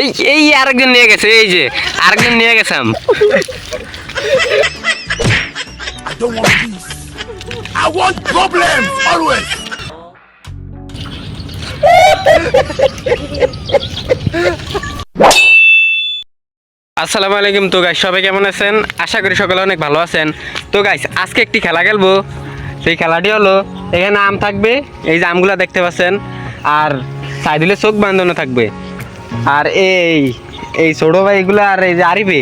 এই এই আরেকজন নিয়ে গেছে এই যে আরেকজন নিয়ে গেছাম। I want problems always. আসসালামু আলাইকুম তো গাইস সবাই কেমন আছেন? আশা করি সকলে অনেক ভালো আছেন। তো গাইস আজকে একটি খেলা খেলব। সেই খেলাটি হলো এখানে আম থাকবে এই যে আমগুলা দেখতে পাচ্ছেন আর সাইডুলে চোখ বাঁধানো থাকবে। আর এই এই ছোটো ভাইগুলো আর এই যে আরিফে,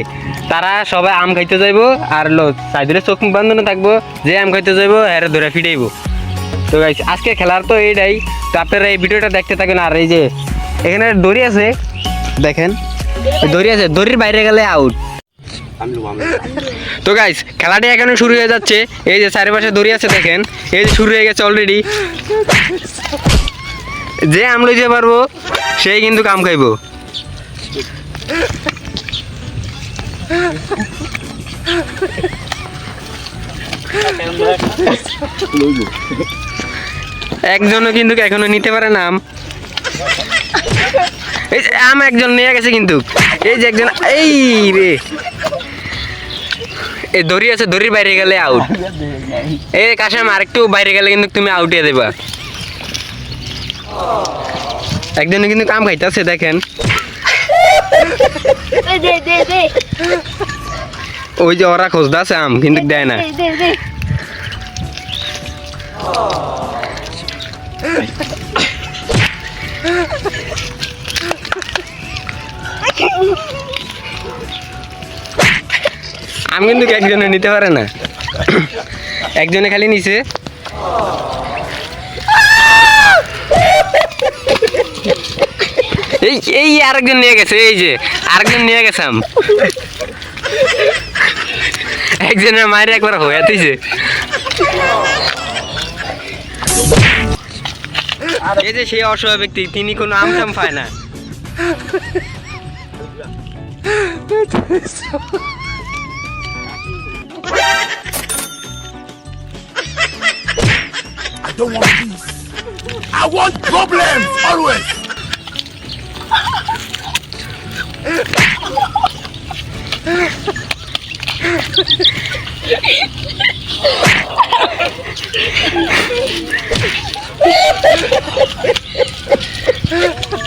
তারা সবাই আম খাইতে যাইবো আর লো সাইডুলে চোখ বাঁধানো থাকব, যে আম খাইতে যাইবো হ্যাঁ ধরে ফিটাইবো তো গাইস আজকে খেলার তো এইটাই, তো আপনারা এই ভিডিওটা দেখতে থাকেন। আর এই যে, এখানে দড়ি আছে, দেখেন দড়ি আছে, দড়ির বাইরে গেলে আউট তো গাইস খেলাটি এখানে শুরু হয়ে যাচ্ছে। এই যে চারিপাশে দড়ি আছে, দেখেন, এই যে শুরু হয়ে গেছে অলরেডি যে আম লইতে পারব, সেই কিন্তু কাম খাইবো। একজনও কিন্তু এখনও নিতে পারে না আম। এই আম একজন নিয়ে গেছে কিন্তু। এই যে একজন, এই রে। এই দড়ি আছে, দড়ির বাইরে গেলে আউট এই কাশাম, আরেকটু বাইরে গেলে কিন্তু তুমি আউটিয়ে দেবা। একজনে কিন্তু কাম খাইতেছে দেখেন। ওই যে ওরা খোঁজদাছে আম কিন্তু দেয় না। আম কিন্তু একজনে নিতে পারে না। একজনে খালি নিছে। এই এই আরেকজন নিয়ে গেছে, এই যে, আরেকজন নিয়ে গেছে আম একজনের মায়ের একবার হয়ে এই যে সেই অসহায় ব্যক্তি, তিনি কোনো আম টাম পায় না I don't want peace. I want problems, always. আম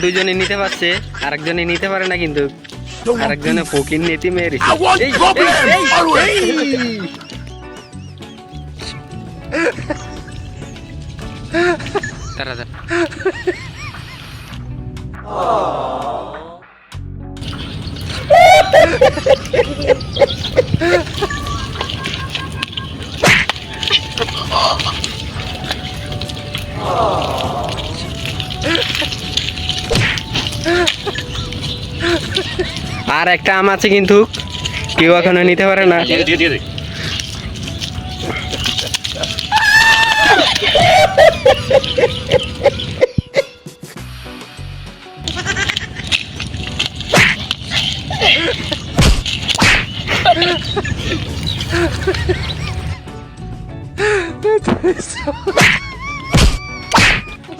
দুজনে নিতে পারছে আরেকজনে নিতে পারে না কিন্তু। আরেকজনে. ফকির নেতি মেরে I আর একটা আম আছে কিন্তু কেউ এখনও নিতে পারে না।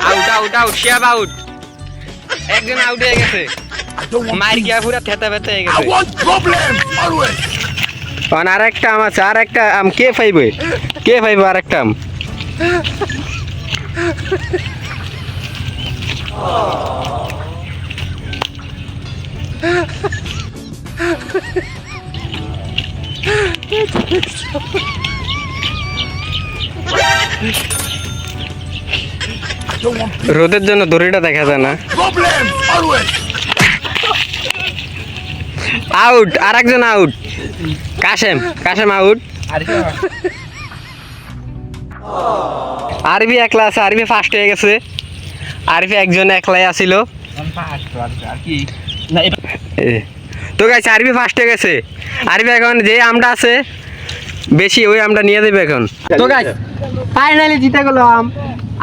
Out out out Shihab out একজন আউট হয়ে গেছে। মার গিয়া পুরা থেতা ব্যথা হয়ে গেছে want কারণ আর একটা আম আছে আর একটা আম কে পাইবে কে পাইবে আর একটা আম. রোদের জন্য দড়িটা দেখা যায় না. আউট আর একজন আউট কাশেম কাশেম আউট আরবি একলা আছে, আরবি ফার্স্ট হয়ে গেছে। আরবি একজন একলাই আসিল তো গাইস আরবি ফার্স্ট হয়ে গেছে। আরবি এখন যে আমটা আছে, বেশি ওই আমটা নিয়ে দেবে এখন। তো গাইস ফাইনালি জিতে গেল আম।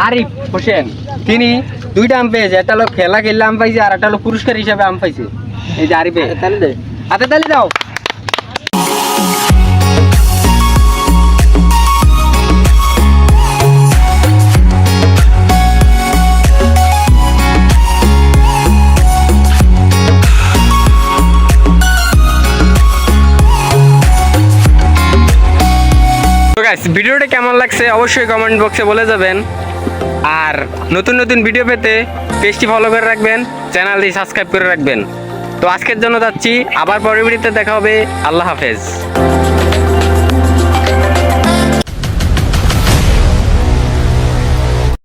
আরিফ হোসেন, তিনি দুইটা আম পেয়েছে। একটা লোক খেলা খেললে আম পাইছে, আর একটা হলো পুরস্কার হিসাবে আম পাইছে। এই যে আরিফে। তাহলে হাতে তালি দাও। ভিডিওটা কেমন লাগছে অবশ্যই কমেন্ট বক্সে বলে যাবেন। আর নতুন নতুন ভিডিও পেতে পেজটি ফলো করে রাখবেন চ্যানেলটি সাবস্ক্রাইব করে রাখবেন। তো আজকের জন্য যাচ্ছি। আবার পরবর্তীতে দেখা হবে। আল্লাহ হাফেজ।